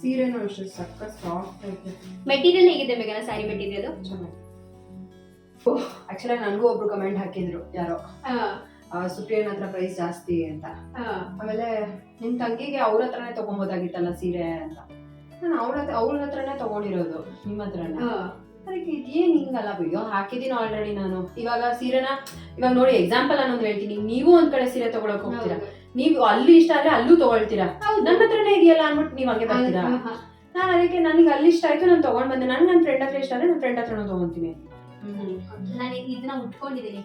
ಸೀರೆನೂ ಅಷ್ಟೇ ಸಕ್ಕ ಸಾಫ್ಟ್ ಐತೆ ಮೆಟೀರಿಯಲ್ ಹೇಗಿದೆ ಮೇಘನ ಸ್ಯಾರಿ ಮೆಟೀರಿಯಲ್ ಚೆನ್ನಾಗಿ ಆಕ್ಚುಲಿ ನನಗೂ ಒಬ್ರು ಕಮೆಂಟ್ ಹಾಕಿದ್ರು ಯಾರೋ. ಸುಪ್ರಿಯನ್ ಹತ್ರ ಪ್ರೈಸ್ ಜಾಸ್ತಿ ಅಂತ. ಆಮೇಲೆ ನಿಮ್ ತಂಗಿಗೆ ಅವ್ರ ಹತ್ರನೇ ತಗೊಬೋದಾಗಿತ್ತಲ್ಲ ಸೀರೆ ಅಂತ. ನಾನು ಅವ್ರ ಅವ್ರ ಹತ್ರನೇ ತಗೊಂಡಿರೋದು ನಿಮ್ಮ ಹತ್ರನೇ? ಅದಕ್ಕೆ ಇದೇನ್ ಹಿಂಗಲ್ಲ ವಿಡಿಯೋ ಹಾಕಿದೀನಿ ಆಲ್ರೆಡಿ ನಾನು. ಇವಾಗ ಸೀರೆನ ಇವಾಗ ನೋಡಿ ಎಕ್ಸಾಂಪಲ್ ಅನ್ನೋದು ಹೇಳ್ತೀನಿ. ನೀವು ಒಂದ್ ಕಡೆ ಸೀರೆ ತಗೊಳಕ್ ಹೋಗ್ತೀರಾ? ನೀವು ಅಲ್ಲಿ ಇಷ್ಟ ಆದ್ರೆ ಅಲ್ಲೂ ತಗೊಳ್ತೀರಾ? ನನ್ನ ಹತ್ರನೇ ಇದೆಯಲ್ಲ ಅನ್ಬಿಟ್ಟು ನೀವ್ ಹಂಗೆ ಬರ್ತೀರಾ? ನಾನು ಅದಕ್ಕೆ ನನಗೆ ಅಲ್ಲಿ ಇಷ್ಟ ಆಯ್ತು ನಾನು ತಗೊಂಡ್ ಬಂದೆ. ನನ್ ನನ್ನ ಫ್ರೆಂಡ್ ಹತ್ರ ಇಷ್ಟ ಆದ್ರೆ ನನ್ನ ಫ್ರೆಂಡ್ ಹತ್ರನೂ ತಗೊಂತೀನಿ. ನಾನು ಇದನ್ನ ಉಟ್ಕೊಂಡಿದ್ದೀನಿ.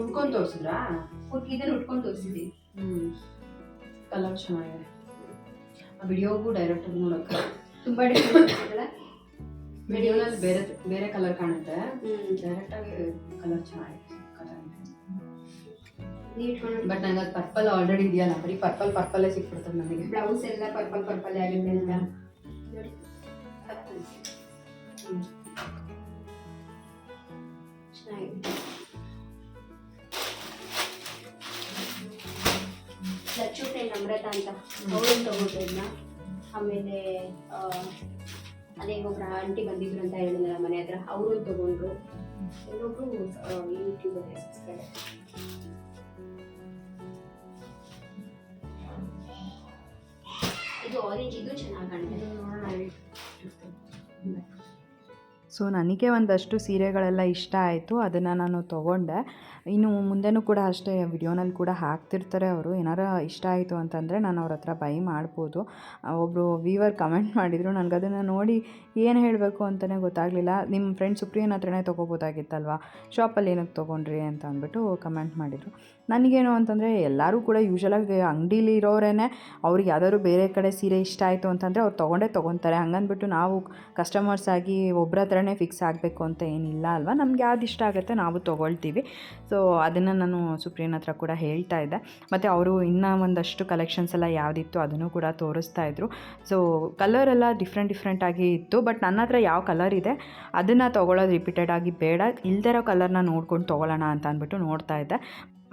ಉಟ್ಕೊಂಡ್ ತೋರಿಸಿದ್ರಾ? ಇದನ್ನ ಉಟ್ಕೊಂಡ್ ತೋರಿಸಿದೀನಿ ಹ್ಞೂ ಕಲರ್ ಚೆನ್ನಾಗಿದೆ. ಆ ವಿಡಿಯೋಗೂ ಡೈರೆಕ್ಟ್ ನೋಡೋಕೆ ತುಂಬಾ ಡಿಫ್ರೆಂಟ್ ವಿಡಿಯೋನಲ್ಲಿ ಬೇರೆ ಬೇರೆ ಕಲರ್ ಕಾಣುತ್ತೆ. ಡೈರೆಕ್ಟ್ ಆಗಿ ಕಲರ್ ಚೆನ್ನಾಗಿದೆ ಬಟ್ ನಂಗೆ ಅದು ಪರ್ಪಲ್ ಆಲ್ರೆಡಿ ಇದೆಯಲ್ಲ ಬರೀ ಪರ್ಪಲ್ ಪರ್ಪಲ್ಲೇ ಸಿಕ್ಬಿಡ್ತದೆ ನನಗೆ ಬ್ಲೌಸ್ ಎಲ್ಲ ಪರ್ಪಲ್ ಪರ್ಪಲ್ ಆಗಿದೆ ಅಂತ ಲಚ್ಚು ಫ್ರೆಂಡ್ ನಮ್ರತ ಅಂತ ಅವಳು ತಗೊಂಡ್ರು ಇದನ್ನ ಆಮೇಲೆ ಅದೇ ಒಬ್ರು ಆಂಟಿ ಬಂದಿದ್ರು ಅಂತ ಹೇಳಿದ್ನಲ್ಲ ಮನೆ ಹತ್ರ ಅವರು ತಗೊಂಡ್ರು. ಇನ್ನೊಬ್ರು ಯೂಟ್ಯೂಬ್ ಅಲ್ಲಿ ಸಬ್ಸ್ಕ್ರೈಬ್ ಇದು ಆರೆಂಜ್ ಇದು ಚೆನ್ನಾಗಿ ಕಾಣ್ತದೆ. ಸೊ ನನಗೆ ಒಂದಷ್ಟು ಸೀರೆಗಳೆಲ್ಲ ಇಷ್ಟ ಆಯಿತು ಅದನ್ನು ನಾನು ತೊಗೊಂಡೆ. ಇನ್ನು ಮುಂದೆನೂ ಕೂಡ ಅಷ್ಟೇ ವಿಡಿಯೋನಲ್ಲಿ ಕೂಡ ಹಾಕ್ತಿರ್ತಾರೆ ಅವರು. ಏನಾರ ಇಷ್ಟ ಆಯಿತು ಅಂತಂದರೆ ನಾನು ಅವ್ರ ಹತ್ರ ಬೈ ಮಾಡ್ಬೋದು. ಒಬ್ಬರು ವೀವರ್ ಕಮೆಂಟ್ ಮಾಡಿದರು ನನಗೆ ಅದನ್ನು ನೋಡಿ ಏನು ಹೇಳಬೇಕು ಅಂತಲೇ ಗೊತ್ತಾಗಲಿಲ್ಲ. ನಿಮ್ಮ ಫ್ರೆಂಡ್ ಸುಪ್ರಿಯನ್ ಹತ್ರನೇ ತೊಗೋಬೋದಾಗಿತ್ತಲ್ವ? ಶಾಪಲ್ಲಿ ಏನಕ್ಕೆ ತೊಗೊಂಡ್ರಿ? ಅಂತ ಅಂದ್ಬಿಟ್ಟು ಕಮೆಂಟ್ ಮಾಡಿದರು. ನನಗೇನು ಅಂತಂದರೆ ಎಲ್ಲರೂ ಕೂಡ ಯೂಶಲಾಗಿ ಅಂಗಡೀಲಿ ಇರೋರೇ ಅವ್ರಿಗೆ ಯಾವ್ದಾದ್ರು ಬೇರೆ ಕಡೆ ಸೀರೆ ಇಷ್ಟ ಆಯಿತು ಅಂತಂದರೆ ಅವ್ರು ತೊಗೊಂಡೇ ತೊಗೊತಾರೆ. ಹಂಗಂದ್ಬಿಟ್ಟು ನಾವು ಕಸ್ಟಮರ್ಸ್ ಆಗಿ ಒಬ್ಬರ ಹತ್ರನೇ ಫಿಕ್ಸ್ ಆಗಬೇಕು ಅಂತ ಏನಿಲ್ಲ ಅಲ್ವಾ? ನಮ್ಗೆ ಯಾವ್ದು ಇಷ್ಟ ಆಗುತ್ತೆ ನಾವು ತೊಗೊಳ್ತೀವಿ. ಸೊ ಅದನ್ನು ನಾನು ಸುಪ್ರಿಯನ್ ಹತ್ರ ಕೂಡ ಹೇಳ್ತಾ ಇದ್ದೆ. ಮತ್ತು ಅವರು ಇನ್ನೂ ಒಂದಷ್ಟು ಕಲೆಕ್ಷನ್ಸ್ ಎಲ್ಲ ಯಾವುದಿತ್ತು ಅದನ್ನು ಕೂಡ ತೋರಿಸ್ತಾ ಇದ್ರು. ಸೊ ಕಲರ್ ಎಲ್ಲ ಡಿಫ್ರೆಂಟ್ ಡಿಫ್ರೆಂಟ್ ಆಗಿ ಇತ್ತು. ಬಟ್ ನನ್ನ ಹತ್ರ ಯಾವ ಕಲರ್ ಇದೆ, ಅದನ್ನು ತೊಗೊಳೋದು ರಿಪೀಟೆಡ್ ಆಗಿ ಬೇಡ. ಇಲ್ದಿರೋ ಕಲರ್ನ ನೋಡ್ಕೊಂಡು ತೊಗೊಳ್ಳೋಣ ಅಂತ ಅಂದ್ಬಿಟ್ಟು ನೋಡ್ತಾ ಇದ್ದೆ.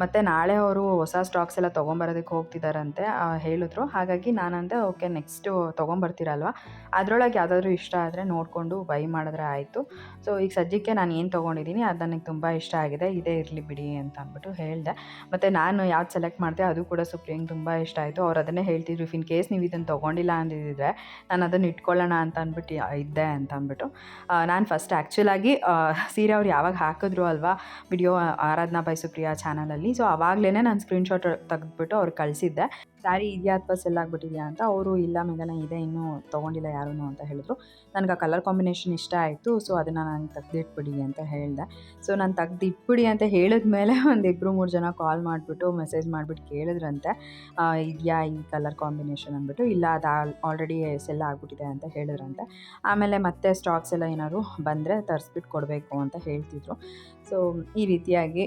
ಮತ್ತು ನಾಳೆ ಅವರು ಹೊಸ ಸ್ಟಾಕ್ಸ್ ಎಲ್ಲ ತೊಗೊಂಬರೋದಕ್ಕೆ ಹೋಗ್ತಿದ್ದಾರಂತೆ ಹೇಳಿದ್ರು. ಹಾಗಾಗಿ ನಾನಂದೆ, ಓಕೆ ನೆಕ್ಸ್ಟು ತೊಗೊಂಬರ್ತೀರಲ್ವ? ಅದರೊಳಗೆ ಯಾವುದಾದ್ರೂ ಇಷ್ಟ ಆದರೆ ನೋಡಿಕೊಂಡು ಬೈ ಮಾಡಿದ್ರೆ ಆಯಿತು. ಸೊ ಈಗ ಸದ್ಯಕ್ಕೆ ನಾನು ಏನು ತೊಗೊಂಡಿದ್ದೀನಿ, ಅದು ನನಗೆ ತುಂಬ ಇಷ್ಟ ಆಗಿದೆ, ಇದೇ ಇರಲಿ ಬಿಡಿ ಅಂತ ಅಂದ್ಬಿಟ್ಟು ಹೇಳಿದೆ. ಮತ್ತು ನಾನು ಯಾವ್ದು ಸೆಲೆಕ್ಟ್ ಮಾಡಿದೆ, ಅದು ಕೂಡ ಸುಪ್ರಿಯಂಗೆ ತುಂಬ ಇಷ್ಟ ಆಯಿತು. ಅವ್ರು ಅದನ್ನೇ ಹೇಳ್ತಿದ್ರು, ಇಫ್ ಇನ್ ಕೇಸ್ ನೀವು ಇದನ್ನು ತೊಗೊಂಡಿಲ್ಲ ಅಂದಿದ್ದರೆ ನಾನು ಅದನ್ನು ಇಟ್ಕೊಳ್ಳೋಣ ಅಂತ ಅಂದ್ಬಿಟ್ಟು ಇದ್ದೆ ಅಂತ ಅಂದ್ಬಿಟ್ಟು. ನಾನು ಫಸ್ಟ್ ಆ್ಯಕ್ಚುಲಾಗಿ ಸೀರೆ ಅವ್ರು ಯಾವಾಗ ಹಾಕಿದ್ರು ಅಲ್ವಾ? ವಿಡಿಯೋ ಆರಾಧನಾ ಬೈ ಸುಪ್ರಿಯಾ ಚಾನಲಲ್ಲಿ ಸೊ ಆವಾಗಲೇ ನಾನು ಸ್ಕ್ರೀನ್ಶಾಟ್ ತೆಗೆದ್ಬಿಟ್ಟು ಅವ್ರು ಕಳಿಸಿದ್ದೆ. ಸ್ಯಾರಿ ಇದೆಯಾ ಅಥವಾ ಸೆಲ್ ಆಗಿಬಿಟ್ಟಿದೆಯಾ? ಅಂತ ಅವರು, ಇಲ್ಲ ಮೇಘನ ಇದೆ. ಇನ್ನೂ ತೊಗೊಂಡಿಲ್ಲ ಯಾರೂ ಅಂತ ಹೇಳಿದ್ರು. ನನಗೆ ಆ ಕಲರ್ ಕಾಂಬಿನೇಷನ್ ಇಷ್ಟ ಆಯಿತು. ಸೊ ಅದನ್ನು ನಾನು ತೆಗೆದಿಟ್ಬಿಡಿ, ಅಂತ ಹೇಳಿದೆ. ಸೊ ನಾನು ತೆಗೆದಿಟ್ಬಿಡಿ ಅಂತ ಹೇಳಿದ ಮೇಲೆ ಒಂದು ಇಬ್ಬರು ಮೂರು ಜನ ಕಾಲ್ ಮಾಡಿಬಿಟ್ಟು ಮೆಸೇಜ್ ಮಾಡಿಬಿಟ್ಟು ಕೇಳಿದ್ರಂತೆ. ಇದೆಯಾ ಈ ಕಲರ್ ಕಾಂಬಿನೇಷನ್ ಅಂದ್ಬಿಟ್ಟು, ಇಲ್ಲ, ಅದು ಆಲ್ರೆಡಿ ಸೆಲ್ ಆಗಿಬಿಟ್ಟಿದೆ, ಅಂತ ಹೇಳಿದ್ರಂತೆ. ಆಮೇಲೆ ಮತ್ತೆ ಸ್ಟಾಕ್ಸ್ ಎಲ್ಲ ಏನಾದ್ರು ಬಂದರೆ ತರಿಸ್ಬಿಟ್ಟು ಕೊಡಬೇಕು ಅಂತ ಹೇಳ್ತಿದ್ರು. ಸೊ ಈ ರೀತಿಯಾಗಿ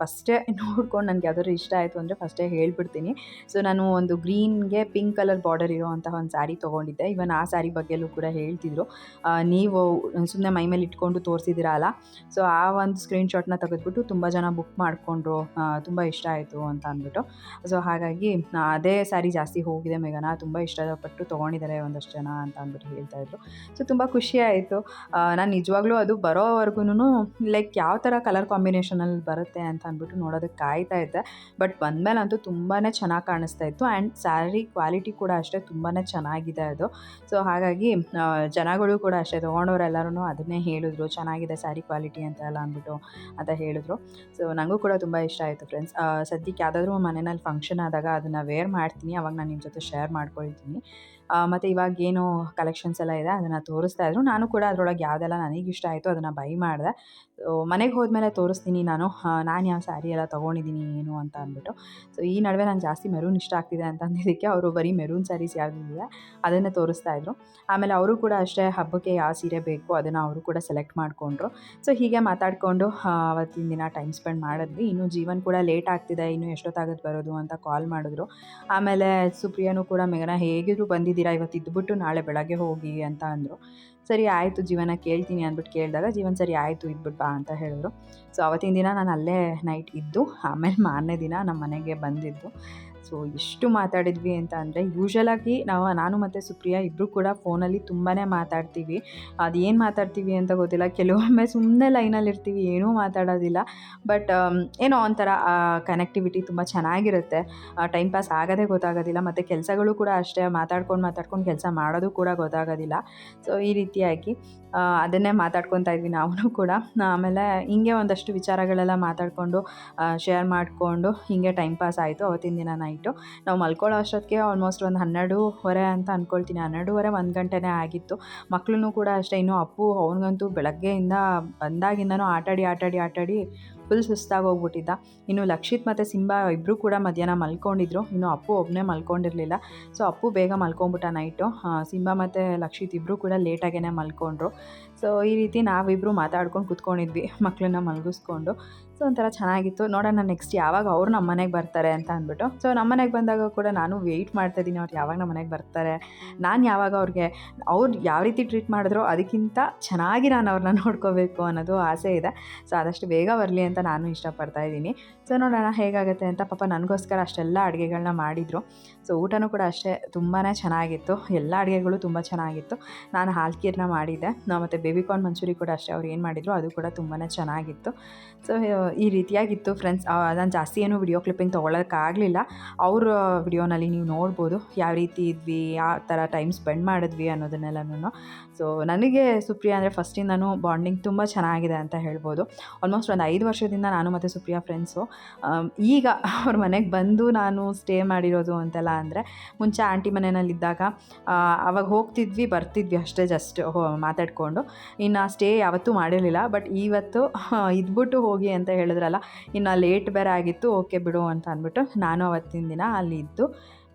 ಫಸ್ಟೇ ನೋಡ್ಕೊಂಡು ನನಗೆ ಯಾವ್ದಾದ್ರು ಇಷ್ಟ ಆಯಿತು ಅಂದರೆ ಫಸ್ಟೇ ಹೇಳ್ಬಿಡ್ತೀನಿ. ಸೊ ನಾನು ಒಂದು ಗ್ರೀನ್ಗೆ ಪಿಂಕ್ ಕಲರ್ ಬಾರ್ಡರ್ ಇರೋವಂತಹ ಒಂದು ಸ್ಯಾರಿ ತೊಗೊಂಡಿದ್ದೆ. ಇವನ್ ಆ ಸ್ಯಾರಿ ಬಗ್ಗೆಲೂ ಕೂಡ ಹೇಳ್ತಿದ್ರು. ನೀವು ಸುಮ್ಮನೆ ಮೈ ಮೇಲೆ ಇಟ್ಕೊಂಡು ತೋರಿಸಿದಿರಲ್ಲ ಸೊ ಆ ಒಂದು ಸ್ಕ್ರೀನ್ಶಾಟ್ನ ತೆಗೆದ್ಬಿಟ್ಟು ತುಂಬ ಜನ ಬುಕ್ ಮಾಡಿಕೊಂಡ್ರು. ತುಂಬ ಇಷ್ಟ ಆಯಿತು ಅಂತ ಅಂದ್ಬಿಟ್ಟು. ಸೊ ಹಾಗಾಗಿ ಅದೇ ಸ್ಯಾರಿ ಜಾಸ್ತಿ ಹೋಗಿದೆ ಮೇಘನ. ತುಂಬ ಇಷ್ಟಪಟ್ಟು ತೊಗೊಂಡಿದ್ದಾರೆ ಒಂದಷ್ಟು ಜನ ಅಂತ ಅಂದ್ಬಿಟ್ಟು ಹೇಳ್ತಾಯಿದ್ರು ಸೊ ತುಂಬ ಖುಷಿ ಆಯಿತು. ನಾನು ನಿಜವಾಗ್ಲೂ ಅದು ಬರೋವರೆಗೂ ಲೈಕ್ ಯಾವ ಥರ ಕಲರ್ ಕಾಂಬಿನೇಷನಲ್ಲಿ ಬರುತ್ತೆ ಅಂತ ಅಂದ್ಬಿಟ್ಟು ನೋಡೋದಕ್ಕೆ ಕಾಯ್ತಾ ಇದ್ದೆ. ಬಟ್ ಬಂದಮೇಲಂತೂ ತುಂಬಾ ಚೆನ್ನಾಗಿ ಕಾಣಿಸ್ತಾ ಇತ್ತು. ಆ್ಯಂಡ್ ಸ್ಯಾರಿ ಕ್ವಾಲಿಟಿ ಕೂಡ ಅಷ್ಟೇ ತುಂಬಾ ಚೆನ್ನಾಗಿದೆ ಅದು. ಸೊ, ಹಾಗಾಗಿ ಜನಗಳು ಕೂಡ ಅಷ್ಟೇ ತೊಗೊಂಡವರೆಲ್ಲರೂ ಅದನ್ನೇ ಹೇಳಿದ್ರು. ಚೆನ್ನಾಗಿದೆ ಸ್ಯಾರಿ ಕ್ವಾಲಿಟಿ ಅಂತ ಎಲ್ಲ ಅಂದ್ಬಿಟ್ಟು ಅಂತ ಹೇಳಿದ್ರು. ಸೊ ನನಗೂ ಕೂಡ ತುಂಬ ಇಷ್ಟ ಆಯಿತು ಫ್ರೆಂಡ್ಸ್. ಸದ್ಯಕ್ಕೆ ಯಾವುದಾದ್ರೂ ಮನೆಯಲ್ಲಿ ಫಂಕ್ಷನ್ ಆದಾಗ ಅದನ್ನು ವೇರ್ ಮಾಡ್ತೀನಿ. ಅವಾಗ ನಾನು ನಿಮ್ಮ ಜೊತೆ ಶೇರ್ ಮಾಡ್ಕೊಳ್ತೀನಿ. ಮತ್ತು ಇವಾಗ ಏನು ಕಲೆಕ್ಷನ್ಸ್ ಎಲ್ಲ ಇದೆ, ಅದನ್ನು ತೋರಿಸ್ತಾ ಇದ್ರು. ನಾನು ಕೂಡ ಅದರೊಳಗೆ ಯಾವುದೆಲ್ಲ ನನಗೆ ಇಷ್ಟ ಆಯಿತು ಅದನ್ನು ಬೈ ಮಾಡಿದೆ. ಮನೆಗೆ ಹೋದ್ಮೇಲೆ ತೋರಿಸ್ತೀನಿ ನಾನು. ನಾನು ಯಾವ ಸ್ಯಾರಿ ಎಲ್ಲ ತೊಗೊಂಡಿದ್ದೀನಿ, ಏನು ಅಂತ ಅಂದ್ಬಿಟ್ಟು. ಸೊ ಈ ನಡುವೆ ನಾನು ಜಾಸ್ತಿ ಮೆರೂನ್ ಇಷ್ಟ ಆಗ್ತಿದೆ ಅಂತ ಅಂದಿದ್ದಕ್ಕೆ ಅವರು ಬರೀ ಮೆರೂನ್ ಸ್ಯಾರೀಸ್ ಯಾವುದಿದೆ ಅದನ್ನೇ ತೋರಿಸ್ತಾ ಇದ್ರು. ಆಮೇಲೆ ಅವರು ಕೂಡ ಅಷ್ಟೇ ಹಬ್ಬಕ್ಕೆ ಯಾವ ಸೀರೆ ಬೇಕು ಅದನ್ನು ಅವರು ಕೂಡ ಸೆಲೆಕ್ಟ್ ಮಾಡಿಕೊಂಡ್ರು. ಸೊ ಹೀಗೆ ಮಾತಾಡಿಕೊಂಡು ಅವತ್ತಿನ ದಿನ ಟೈಮ್ ಸ್ಪೆಂಡ್ ಮಾಡಿದ್ವಿ. ಇನ್ನು ಜೀವನ್ ಕೂಡ ಲೇಟ್ ಆಗ್ತಿದೆ, ಇನ್ನು ಎಷ್ಟೊತ್ತಾಗುತ್ತೆ ಬರೋದು ಅಂತ ಕಾಲ್ ಮಾಡಿದ್ರು. ಆಮೇಲೆ ಸುಪ್ರಿಯನೂ ಕೂಡ ಮೇಘನ, ಹೇಗಿದ್ರು ಬಂದಿದ್ದೀರಾ? ಇವತ್ತು? ಇದ್ಬಿಟ್ಟು ನಾಳೆ ಬೆಳಗ್ಗೆ ಹೋಗಿ ಅಂತ ಅಂದರು. ಸರಿ, ಆಯಿತು ಜೀವನ ಕೇಳ್ತೀನಿ ಅಂದ್ಬಿಟ್ಟು ಕೇಳಿದಾಗ, ಜೀವನ ಸರಿ ಆಯಿತು ಇದ್ಬಿಟ್ಟು ಬಾ ಅಂತ ಹೇಳಿದ್ರು. ಸೊ ಅವತ್ತಿನ ದಿನ ನಾನು ಅಲ್ಲೇ ನೈಟ್ ಇದ್ದು, ಆಮೇಲೆ ಮಾರನೇ ದಿನ ನಮ್ಮ ಮನೆಗೆ ಬಂದಿದ್ದು. ಸೊ ಎಷ್ಟು ಮಾತಾಡಿದ್ವಿ ಅಂತ ಅಂದರೆ ಯೂಶಲಾಗಿ ನಾವು, ನಾನು ಮತ್ತು ಸುಪ್ರಿಯಾ ಇಬ್ಬರು ಕೂಡ ಫೋನಲ್ಲಿ ತುಂಬಾ ಮಾತಾಡ್ತೀವಿ. ಅದು ಏನು ಮಾತಾಡ್ತೀವಿ ಅಂತ ಗೊತ್ತಿಲ್ಲ. ಕೆಲವೊಮ್ಮೆ ಸುಮ್ಮನೆ ಲೈನಲ್ಲಿ ಇರ್ತೀವಿ, ಏನೂ ಮಾತಾಡೋದಿಲ್ಲ. ಬಟ್ ಏನೋ ಒಂಥರ ಕನೆಕ್ಟಿವಿಟಿ ತುಂಬ ಚೆನ್ನಾಗಿರುತ್ತೆ. ಟೈಮ್ ಪಾಸ್ ಆಗೋದೇ ಗೊತ್ತಾಗೋದಿಲ್ಲ. ಮತ್ತು ಕೆಲಸಗಳು ಕೂಡ ಅಷ್ಟೇ, ಮಾತಾಡ್ಕೊಂಡು ಮಾತಾಡ್ಕೊಂಡು ಕೆಲಸ ಮಾಡೋದು ಕೂಡ ಗೊತ್ತಾಗೋದಿಲ್ಲ. ಸೊ ಈ ರೀತಿಯಾಗಿ ಅದನ್ನೇ ಮಾತಾಡ್ಕೊತಾ ಇದ್ವಿ ನಾವು ಕೂಡ. ಆಮೇಲೆ ಹಿಂಗೆ ಒಂದಷ್ಟು ವಿಚಾರಗಳೆಲ್ಲ ಮಾತಾಡಿಕೊಂಡು ಶೇರ್ ಮಾಡಿಕೊಂಡು ಹಿಂಗೆ ಟೈಮ್ ಪಾಸ್ ಆಯಿತು. ಅವತ್ತಿನ ದಿನ ನೈಟು ನಾವು ಮಲ್ಕೊಳ್ಳೋ ಅಷ್ಟೊತ್ತಿಗೆ ಆಲ್ಮೋಸ್ಟ್ ಒಂದು ಹನ್ನೆರಡೂವರೆ ಅಂತ ಅಂದ್ಕೊಳ್ತೀನಿ ಹನ್ನೆರಡೂವರೆ, ಒಂದು ಗಂಟೆನೇ ಆಗಿತ್ತು. ಮಕ್ಕಳೂ ಕೂಡ ಅಷ್ಟೇ, ಇನ್ನೂ ಅಪ್ಪು ಅವನಿಗಂತೂ ಬೆಳಗ್ಗೆಯಿಂದ ಬಂದಾಗಿಂದನೂ ಆಟಾಡಿ ಆಟಾಡಿ ಆಟಾಡಿ ಫುಲ್ ಸುಸ್ತಾಗಿ ಹೋಗ್ಬಿಟ್ಟಿದ್ದ ಇನ್ನು ಲಕ್ಷಿತ್ ಮತ್ತು ಸಿಂಬಾ ಇಬ್ಬರು ಕೂಡ ಮಧ್ಯಾಹ್ನ ಮಲ್ಕೊಂಡಿದ್ರು. ಇನ್ನು ಅಪ್ಪು ಒಬ್ಬನೇ ಮಲ್ಕೊಂಡಿರಲಿಲ್ಲ. ಸೊ ಅಪ್ಪು ಬೇಗ ಮಲ್ಕೊಂಬಿಟ್ಟ ನೈಟು. ಸಿಂಬಾ ಮತ್ತು ಲಕ್ಷಿತ್ ಇಬ್ಬರು ಕೂಡ ಲೇಟಾಗೇ ಮಲ್ಕೊಂಡ್ರು. ಸೊ ಈ ರೀತಿ ನಾವಿಬ್ಬರು ಮಾತಾಡ್ಕೊಂಡು ಕುತ್ಕೊಂಡಿದ್ವಿ ಮಕ್ಕಳನ್ನ ಮಲಗಿಸ್ಕೊಂಡು. ಸೊ ಒಂಥರ ಚೆನ್ನಾಗಿತ್ತು. ನೋಡೋಣ ನೆಕ್ಸ್ಟ್ ಯಾವಾಗ ಅವ್ರು ನಮ್ಮ ಮನೆಗೆ ಬರ್ತಾರೆ ಅಂತ ಅಂದ್ಬಿಟ್ಟು. ಸೊ ನಮ್ಮ ಮನೆಗೆ ಬಂದಾಗ ಕೂಡ ನಾನು ವೆಯ್ಟ್ ಮಾಡ್ತಾಯಿದ್ದೀನಿ ಅವ್ರು ಯಾವಾಗ ನಮ್ಮ ಮನೆಗೆ ಬರ್ತಾರೆ? ನಾನು ಯಾವಾಗ ಅವ್ರಿಗೆ ಅವ್ರು ಯಾವ ರೀತಿ ಟ್ರೀಟ್ ಮಾಡಿದ್ರೋ ಅದಕ್ಕಿಂತ ಚೆನ್ನಾಗಿ ನಾನು ಅವ್ರನ್ನ ನೋಡ್ಕೋಬೇಕು ಅನ್ನೋದು ಆಸೆ ಇದೆ. ಸೊ ಆದಷ್ಟು ಬೇಗ ಬರಲಿ ಅಂತ ನಾನು ಇಷ್ಟಪಡ್ತಾ ಇದ್ದೀನಿ. ಸೊ ನೋಡೋಣ ಹೇಗಾಗುತ್ತೆ ಅಂತ ಪಾಪ ನನಗೋಸ್ಕರ ಅಷ್ಟೆಲ್ಲ ಅಡುಗೆಗಳನ್ನ ಮಾಡಿದರು. ಸೊ ಊಟನೂ ಕೂಡ ಅಷ್ಟೇ ತುಂಬಾ ಚೆನ್ನಾಗಿತ್ತು. ಎಲ್ಲ ಅಡುಗೆಗಳು ತುಂಬ ಚೆನ್ನಾಗಿತ್ತು. ನಾನು ಹಾಲ್ಕೀರ್ನ ಮಾಡಿದ್ದೆ. ಮತ್ತು ಬೇಬಿಕಾರ್ನ್ ಮಂಚೂರಿ ಕೂಡ ಅಷ್ಟೇ ಅವ್ರು ಏನು ಮಾಡಿದ್ರು ಅದು ಕೂಡ ತುಂಬಾ ಚೆನ್ನಾಗಿತ್ತು. ಸೊ ಈ ರೀತಿಯಾಗಿತ್ತು ಫ್ರೆಂಡ್ಸ್ ನಾನು ಜಾಸ್ತಿ ಏನು ವಿಡಿಯೋ ಕ್ಲಿಪ್ಪಿಂಗ್ ತೊಗೊಳೋಕ್ಕಾಗಲಿಲ್ಲ. ಅವ್ರ ವಿಡಿಯೋನಲ್ಲಿ ನೀವು ನೋಡ್ಬೋದು ಯಾವ ರೀತಿ ಇದ್ವಿ, ಯಾವ ಥರ ಟೈಮ್ ಸ್ಪೆಂಡ್ ಮಾಡಿದ್ವಿ ಅನ್ನೋದನ್ನೆಲ್ಲನೂ ಸೊ ನನಗೆ ಸುಪ್ರಿಯಾ ಅಂದರೆ ಫಸ್ಟಿಂದನೂ ಬಾಂಡಿಂಗ್ ತುಂಬ ಚೆನ್ನಾಗಿದೆ ಅಂತ ಹೇಳ್ಬೋದು. ಆಲ್ಮೋಸ್ಟ್ ಒಂದು ಐದು ವರ್ಷದಿಂದ ನಾನು ಮತ್ತು ಸುಪ್ರಿಯಾ ಫ್ರೆಂಡ್ಸು ಈಗ ಅವ್ರ ಮನೆಗೆ ಬಂದು ನಾನು ಸ್ಟೇ ಮಾಡಿರೋದು ಅಂತೆಲ್ಲ ಅಂದರೆ ಮುಂಚೆ ಆಂಟಿ ಮನೆಯಲ್ಲಿದ್ದಾಗ ಅವಾಗ ಹೋಗ್ತಿದ್ವಿ, ಬರ್ತಿದ್ವಿ ಅಷ್ಟೇ ಜಸ್ಟ್ ಮಾತಾಡಿಕೊಂಡು. ಇನ್ನು ಸ್ಟೇ ಯಾವತ್ತೂ ಮಾಡಿರಲಿಲ್ಲ ಬಟ್ ಇವತ್ತು ಇದ್ಬಿಟ್ಟು ಹೋಗಿ ಅಂತ ಹೇಳಿದ್ರಲ್ಲ, ಇನ್ನು ಲೇಟ್ ಬೇರೆ ಆಗಿತ್ತು ಓಕೆ ಬಿಡು ಅಂತ ಅಂದ್ಬಿಟ್ಟು ನಾನು ಅವತ್ತಿನ ದಿನ ಅಲ್ಲಿ ಇದ್ದು,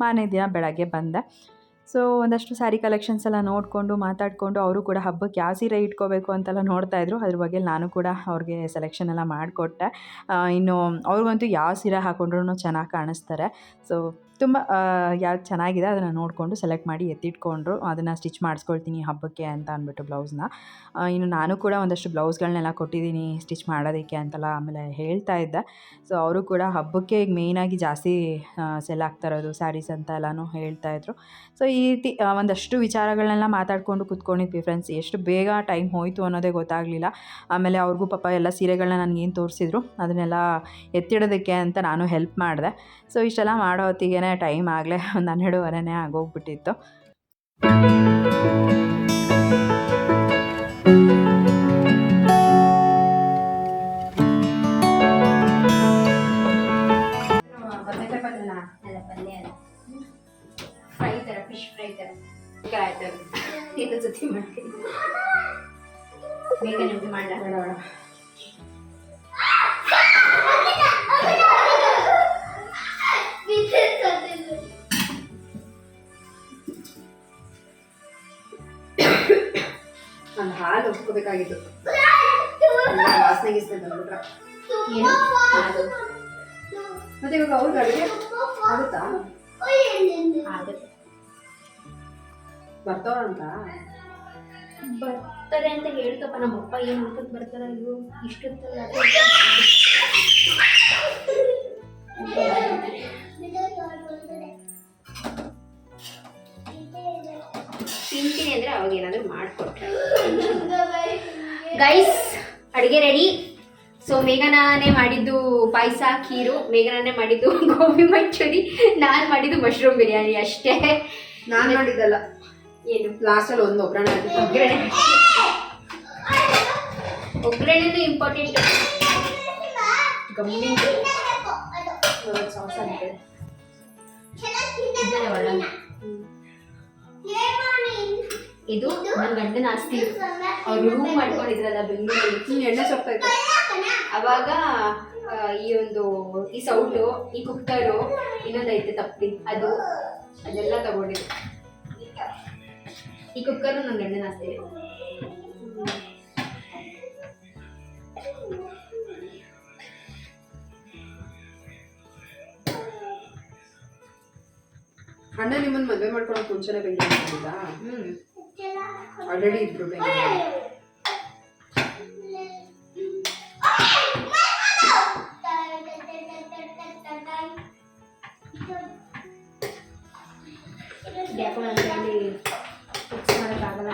ಮಾರನೇ ದಿನ ಬೆಳಗ್ಗೆ ಬಂದೆ. ಸೊ, ಒಂದಷ್ಟು ಸ್ಯಾರಿ ಕಲೆಕ್ಷನ್ಸ್ ಎಲ್ಲ ನೋಡಿಕೊಂಡು ಮಾತಾಡಿಕೊಂಡು ಅವರು ಕೂಡ ಹಬ್ಬಕ್ಕೆ ಯಾವ ಸೀರೆ ಇಟ್ಕೋಬೇಕು ಅಂತೆಲ್ಲ ನೋಡ್ತಾಯಿದ್ರು ಅದ್ರ ಬಗ್ಗೆ ನಾನು ಕೂಡ ಅವ್ರಿಗೆ ಸೆಲೆಕ್ಷನ್ ಎಲ್ಲ ಮಾಡಿಕೊಟ್ಟೆ. ಇನ್ನು ಅವ್ರಿಗಂತೂ ಯಾವ ಸೀರೆ ಹಾಕೊಂಡ್ರೂ ಚೆನ್ನಾಗಿ ಕಾಣಿಸ್ತಾರೆ. ಸೊ ತುಂಬ ಯಾವ್ದು ಚೆನ್ನಾಗಿದೆ. ಅದನ್ನು ನೋಡಿಕೊಂಡು ಸೆಲೆಕ್ಟ್ ಮಾಡಿ ಎತ್ತಿಟ್ಕೊಂಡ್ರು. ಅದನ್ನು ಸ್ಟಿಚ್ ಮಾಡಿಸ್ಕೊಳ್ತೀನಿ ಹಬ್ಬಕ್ಕೆ ಅಂತ ಅಂದ್ಬಿಟ್ಟು ಬ್ಲೌಸ್ನ ಇನ್ನು ನಾನು ಕೂಡ ಒಂದಷ್ಟು ಬ್ಲೌಸ್ಗಳನ್ನೆಲ್ಲ ಕೊಟ್ಟಿದ್ದೀನಿ ಸ್ಟಿಚ್ ಮಾಡೋದಕ್ಕೆ ಅಂತೆಲ್ಲ ಆಮೇಲೆ ಹೇಳ್ತಾ ಇದ್ದೆ. ಸೊ ಅವರು ಕೂಡ ಹಬ್ಬಕ್ಕೆ ಈಗ ಮೇಯ್ನಾಗಿ ಜಾಸ್ತಿ ಸೆಲ್ ಆಗ್ತಾ ಇರೋದು ಸ್ಯಾರೀಸ್ ಅಂತ ಎಲ್ಲನೂ ಹೇಳ್ತಾಯಿದ್ರು ಸೊ ಈ ರೀತಿ ಒಂದಷ್ಟು ವಿಚಾರಗಳನ್ನೆಲ್ಲ ಮಾತಾಡಿಕೊಂಡು ಕೂತ್ಕೊಂಡಿದ್ವಿ ಫ್ರೆಂಡ್ಸ್ ಎಷ್ಟು ಬೇಗ ಟೈಮ್ ಹೋಯಿತು ಅನ್ನೋದೇ ಗೊತ್ತಾಗಲಿಲ್ಲ. ಆಮೇಲೆ ಅವ್ರಿಗೂ ಪಾಪ ಎಲ್ಲ ಸೀರೆಗಳನ್ನ ನನಗೇನು ತೋರಿಸಿದ್ರು. ಅದನ್ನೆಲ್ಲ ಎತ್ತಿಡೋದಕ್ಕೆ ಅಂತ ನಾನು ಹೆಲ್ಪ್ ಮಾಡಿದೆ. ಸೊ ಇಷ್ಟೆಲ್ಲ ಮಾಡೋ ಹೊತ್ತಿಗೆ ಟೈಮ್ ಆಗಲೇ ಒಂದು ಹನ್ನೆರಡುವರೆನೇ ಆಗೋಗ್ಬಿಟ್ಟಿತ್ತು. ಜೊತೆ ಮಾಡ್ತೀನಿ ಬೇಗ ನಿಮ್ಗೆ ಮಾಡಲ? ವಾಸನೆ ಗೀಸನೆ ಬಂದ್ಬಿಟ್ರೆ. ಅದು ಮತ್ತೆ ಇವಾಗ ಅವ್ರಿಗೆ ಅಡುಗೆ ಆಗುತ್ತಾ? ಬರ್ತಾವಂತ ಬರ್ತಾರೆ ಅಂತ ಹೇಳ್ತಪ್ಪ ನಮ್ಮಪ್ಪ ಏನು ಅನ್ಕೊಂಡ್ ಬರ್ತಾರ ಇವು ಇಷ್ಟೊತ್ತಲ್ಲ. ತಿಂತೀನಿ ಅಂದ್ರೆ ಅವಾಗ ಏನಾದ್ರು ಮಾಡ್ಕೊಟ್ರೆ. ಗೈಸ್ ಅಡುಗೆ ರೆಡಿ ಸೊ ಮೇಘನಾನೇ ಮಾಡಿದ್ದು ಪಾಯಸ ಖೀರು ಮೇಘನಾನೇ ಮಾಡಿದ್ದು ಗೋಬಿ ಮಂಚೂರಿ ನಾನು ಮಾಡಿದ್ದು ಮಶ್ರೂಮ್ ಬಿರಿಯಾನಿ ಅಷ್ಟೇ. ನಾನು ಮಾಡಿದ್ದಲ್ಲ. ಏನು? ಲಾಸ್ಟಲ್ಲಿ ಒಂದು ಒಗ್ಗರಣೆ ಒಗ್ಗರಣೆ. ಒಗ್ಗರಣೆನೂ ಇಂಪಾರ್ಟೆಂಟ್ ಗಮ್ಮಿ. ಸಾಸ್ ಅಂತೆ ಇದು ನನ್ನ ಗಂಡನ ಆಸ್ತಿ. ಅವ್ರು ರೂಮ್ ಮಾಡ್ಕೊಂಡಿದ್ರಲ್ಲ ಬೆಂಗಳೂರಲ್ಲಿ. ಫುಲ್ ಎಣ್ಣೆ ಸೊಪ್ಪಾಯ್ತು ಅವಾಗ ಈ ಒಂದು ಈ ಸೌಟು ಈ ಕುಕ್ಕರು ಇನ್ನೊಂದೈತೆ ತಪ್ಪಿ. ಅದು ಅದೆಲ್ಲ ತಗೊಂಡಿದ್ದು. ಈ ಕುಕ್ಕರು ನನ್ನ ಗಂಡನ ಆಸ್ತಿ. ಅಣ್ಣ ನಿಮ್ಮನ್ನ ಮದುವೆ ಮಾಡ್ಕೊಳಕ್ ಮುಂಚೆನೆ ಬೆಂಗಳೂರು ಬಂದಿದ್ದಾ ಹ್ಮ್. ಆಲ್ರೆಡಿ ಇದ್ರು ಬೆಂಗಳೂರು ಯಾಕೋ ನನಗೆ ಫಿಕ್ಸ್ ಮಾಡೋಕ್ಕಾಗಲ್ಲ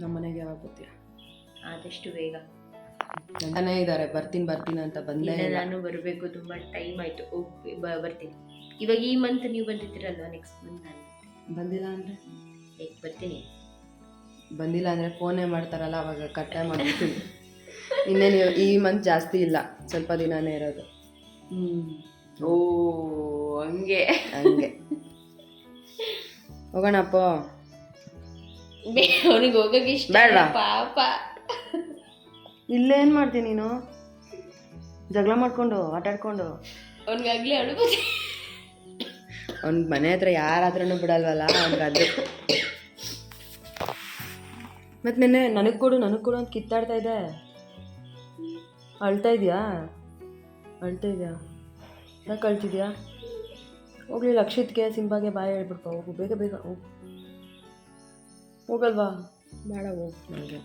ನಮ್ಮ ಮನೆಗೆ ಯಾವಾಗ ಗೊತ್ತಿಲ್ಲ ಆದಷ್ಟು ಬೇಗ. ಅಂತಾನೆ ಇದ್ದಾರೆ ಬರ್ತೀನಿ ಬರ್ತೀನಿ ಅಂತ ಬಂದೆ ಇಲ್ಲ ಇಲ್ಲ. ನಾನು ಬರಬೇಕು ತುಂಬ ಟೈಮ್ ಆಯಿತು. ಓಕೆ ಬರ್ತೀನಿ. ಇವಾಗ ಈ ಮಂತ್ ನೀವು ಬಂದಿದ್ದೀರಲ್ಲ ನೆಕ್ಸ್ಟ್ ಮಂತ್ ನಾನು ಬಂದಿಲ್ಲ ಅಂದರೆ? ಲೈಕ್ ಬರ್ತೀನಿ. ಬಂದಿಲ್ಲ ಅಂದರೆ ಫೋನೇ ಮಾಡ್ತಾರಲ್ಲ ಅವಾಗ ಕಟ್ಟೆ ಮಾಡ್ಬಿಡ್ತೀನಿ. ಇನ್ನೇನು ಈ ಮಂತ್ ಜಾಸ್ತಿ ಇಲ್ಲ ಸ್ವಲ್ಪ ದಿನನೇ ಇರೋದು. ಓ ಹಂಗೆ. ಹಂಗೆ. ಹೋಗೋಣಪ್ಪ ಅವನಿಗೆ ಹೋಗಕ್ಕೆ ಇಷ್ಟ ಬೇಡ. ಇಲ್ಲ, ಪಾಪ. ಇಲ್ಲೇನು ಮಾಡ್ತೀನಿ ನೀನು? ಜಗಳ ಮಾಡ್ಕೊಂಡು ಆಟ ಆಡ್ಕೊಂಡು. ಅವನಿಗಾಗ್ಲೇ ಅಳು ಅವ್ನ ಮನೆ ಹತ್ರ ಯಾರಾದ್ರೂ ಹತ್ರನೂ ಬಿಡಲ್ವಲ್ಲ ಅವ್ನಿಗೆ ಅದು ಮತ್ತು ನೆನ್ನೆ ನನಗೆ ಕೊಡು ನನಗೆ ಕೊಡು ಅಂತ ಕಿತ್ತಾಡ್ತಾ ಇದೆ ಅಳ್ತಾ ಇದೆಯಾ? ಅಳ್ತಾ ಇದೆಯಾ? ಯಾಕೆ ಅಳ್ತಿದ್ಯಾ? ಹೋಗ್ಲಿ ಲಕ್ಷಿತ್ಗೆ ಸಿಂಬಾಗೆ ಬಾಯ್ ಹೇಳ್ಬಿಡ್ಪ ಹೋಗು ಬೇಗ ಬೇಗ ಹೋಗು. ಹೋಗಲ್ವಾ? ಬೇಡ ಹೋಗ್. ನನಗೆ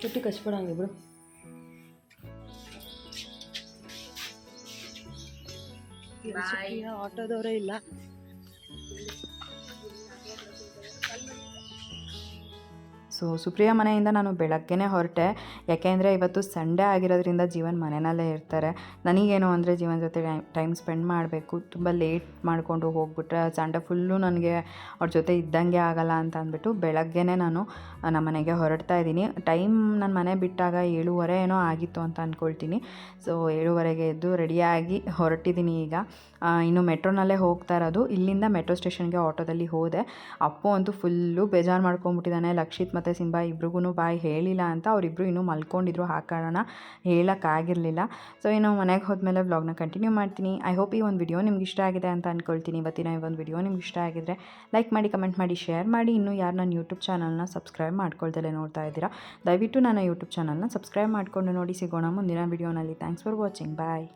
ಚುಟ್ಟಿ ಕಚ್ಬೇಡ ಹಂಗೆ ಬಿಡು. ಬಾಯ್ ಆಟೋದವರೇ ಇಲ್ಲ. ಸೊ ಸುಪ್ರಿಯಾ ಮನೆಯಿಂದ ನಾನು ಬೆಳಗ್ಗೆನೇ ಹೊರಟೆ. ಯಾಕೆಂದರೆ ಇವತ್ತು ಸಂಡೇ ಆಗಿರೋದ್ರಿಂದ ಜೀವನ್ ಮನೆಯಲ್ಲೇ ಇರ್ತಾರೆ. ನನಗೇನು ಅಂದರೆ ಜೀವನ ಜೊತೆ ಟೈಮ್ ಸ್ಪೆಂಡ್ ಮಾಡಬೇಕು. ತುಂಬ ಲೇಟ್ ಮಾಡಿಕೊಂಡು ಹೋಗ್ಬಿಟ್ರೆ ಸಂಡೇ ಫುಲ್ಲು ನನಗೆ ಅವ್ರ ಜೊತೆ ಇದ್ದಂಗೆ ಆಗಲ್ಲ ಅಂತ ಅಂದ್ಬಿಟ್ಟು ಬೆಳಗ್ಗೆನೇ ನಾನು ನಮ್ಮ ಮನೆಗೆ ಹೊರಡ್ತಾ ಇದ್ದೀನಿ. ಟೈಮ್ ನನ್ನ ಮನೆ ಬಿಟ್ಟಾಗ ಏಳುವರೆ ಏನೋ ಆಗಿತ್ತು ಅಂತ ಅಂದ್ಕೊಳ್ತೀನಿ ಸೊ, ಏಳುವರೆಗೆ ಎದ್ದು ರೆಡಿಯಾಗಿ ಹೊರಟಿದ್ದೀನಿ ಈಗ. ಇನ್ನು ಮೆಟ್ರೋನಲ್ಲೇ ಹೋಗ್ತಾ ಇರೋದು. ಇಲ್ಲಿಂದ ಮೆಟ್ರೋ ಸ್ಟೇಷನ್ಗೆ ಆಟೋದಲ್ಲಿ ಹೋದೆ. ಅಪ್ಪು ಅಂತೂ ಫುಲ್ಲು ಬೇಜಾರು ಮಾಡ್ಕೊಂಬಿಟ್ಟಿದ್ದಾನೆ ಲಕ್ಷಿತ್ ಮತ್ತು ಸಿಂಬಾ ಇಬ್ರಿಗೂ ಬಾಯ್ ಹೇಳಿಲ್ಲ ಅಂತ. ಅವರಿಬ್ಬರು ಇನ್ನೂ ಮಲ್ಕೊಂಡಿದ್ರು, ಆ ಕಾರಣ ಹೇಳೋಕ್ಕಾಗಿರಲಿಲ್ಲ. ಸೊ ಇನ್ನು ಮನೆಗೆ ಹೋದ್ಮೇಲೆ ವ್ಲಾಗ್ನ ಕಂಟಿನ್ಯೂ ಮಾಡ್ತೀನಿ. ಐ ಹೋಪ್ ಈ ಒಂದು ವಿಡಿಯೋ ನಿಮ್ಗೆ ಇಷ್ಟ ಆಗಿದೆ ಅಂತ ಅಂದ್ಕೊಳ್ತೀನಿ ಇವತ್ತಿನ ಈ ಒಂದು ವಿಡಿಯೋ ನಿಮ್ಗೆ ಇಷ್ಟ ಆಗಿದ್ರೆ ಲೈಕ್ ಮಾಡಿ ಕಮೆಂಟ್ ಮಾಡಿ ಶೇರ್ ಮಾಡಿ. ಇನ್ನೂ ಯಾರು ನನ್ನ ಯೂಟ್ಯೂಬ್ ಚಾನಲ್ನ ಸಬ್ಸ್ಕ್ರೈಬ್ ಮಾಡ್ಕೊಳ್ದಲ್ಲೇ ನೋಡ್ತಾ ಇದ್ದೀರಾ, ದಯವಿಟ್ಟು ನನ್ನ ಯೂಟ್ಯೂಬ್ ಚಾನಲ್ನ ಸಬ್ಸ್ಕ್ರೈಬ್ ಮಾಡಿಕೊಂಡು ನೋಡಿ. ಸಿಗೋಣ ಮುಂದಿನ ವಿಡಿಯೋನಲ್ಲಿ ಥ್ಯಾಂಕ್ಸ್ ಫಾರ್ ವಾಚಿಂಗ್ ಬಾಯ್